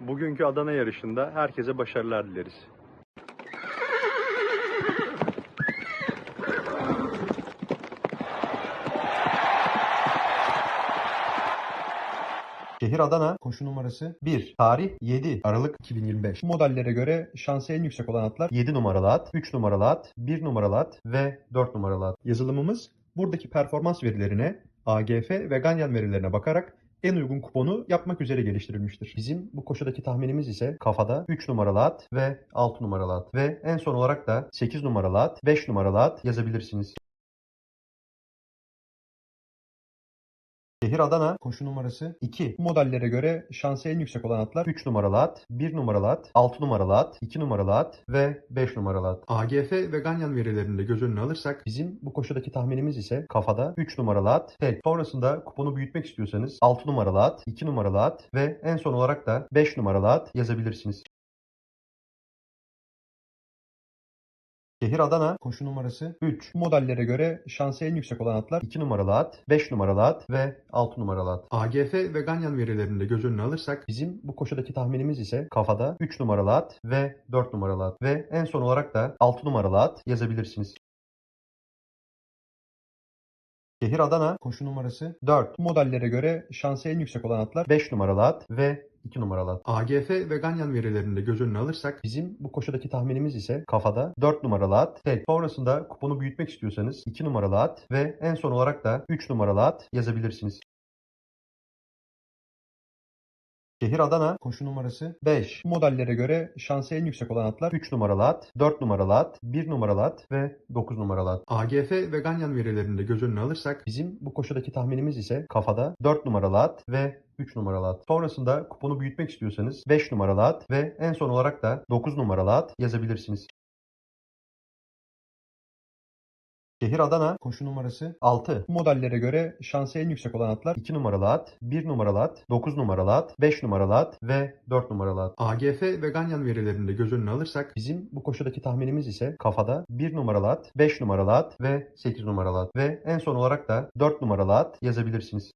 Bugünkü Adana yarışında herkese başarılar dileriz. Şehir Adana, koşu numarası 1. Tarih 7 Aralık 2025. Bu modellere göre şansı en yüksek olan atlar 7 numaralı at, 3 numaralı at, 1 numaralı at ve 4 numaralı at. Yazılımımız buradaki performans verilerine, AGF ve Ganyan verilerine bakarak en uygun kuponu yapmak üzere geliştirilmiştir. Bizim bu koşudaki tahminimiz ise kafada 3 numaralı at ve 6 numaralı at ve en son olarak da 8 numaralı at, 5 numaralı at yazabilirsiniz. Şehir Adana, koşu numarası 2. Bu modellere göre şansı en yüksek olan atlar 3 numaralı at, 1 numaralı at, 6 numaralı at, 2 numaralı at ve 5 numaralı at. AGF ve Ganyan verilerini de göz önüne alırsak bizim bu koşudaki tahminimiz ise kafada 3 numaralı at, tek. Sonrasında kuponu büyütmek istiyorsanız 6 numaralı at, 2 numaralı at ve en son olarak da 5 numaralı at yazabilirsiniz. Şehir Adana, koşu numarası 3. Bu modellere göre şansı en yüksek olan atlar 2 numaralı at, 5 numaralı at ve 6 numaralı at. AGF ve Ganyan verilerini de göz önüne alırsak bizim bu koşudaki tahminimiz ise kafada 3 numaralı at ve 4 numaralı at ve en son olarak da 6 numaralı at yazabilirsiniz. Şehir Adana, koşu numarası 4. Bu modellere göre şansı en yüksek olan atlar 5 numaralı at ve 2 numaralı at. AGF ve Ganyan verilerini de göz önüne alırsak bizim bu koşudaki tahminimiz ise kafada 4 numaralı at, tek. Sonrasında kuponu büyütmek istiyorsanız 2 numaralı at ve en son olarak da 3 numaralı at yazabilirsiniz. Şehir Adana, koşu numarası 5. Bu modellere göre şansı en yüksek olan atlar 3 numaralı at, 4 numaralı at, 1 numaralı at ve 9 numaralı at. AGF ve Ganyan verilerini de göz önüne alırsak bizim bu koşudaki tahminimiz ise kafada 4 numaralı at ve 3 numaralı at. Sonrasında kuponu büyütmek istiyorsanız 5 numaralı at ve en son olarak da 9 numaralı at yazabilirsiniz. Şehir Adana, koşu numarası 6. Bu modellere göre şansı en yüksek olan atlar 2 numaralı at, 1 numaralı at, 9 numaralı at, 5 numaralı at ve 4 numaralı at. AGF ve Ganyan verilerini de göz önüne alırsak bizim bu koşudaki tahminimiz ise kafada 1 numaralı at, 5 numaralı at ve 8 numaralı at ve en son olarak da 4 numaralı at yazabilirsiniz.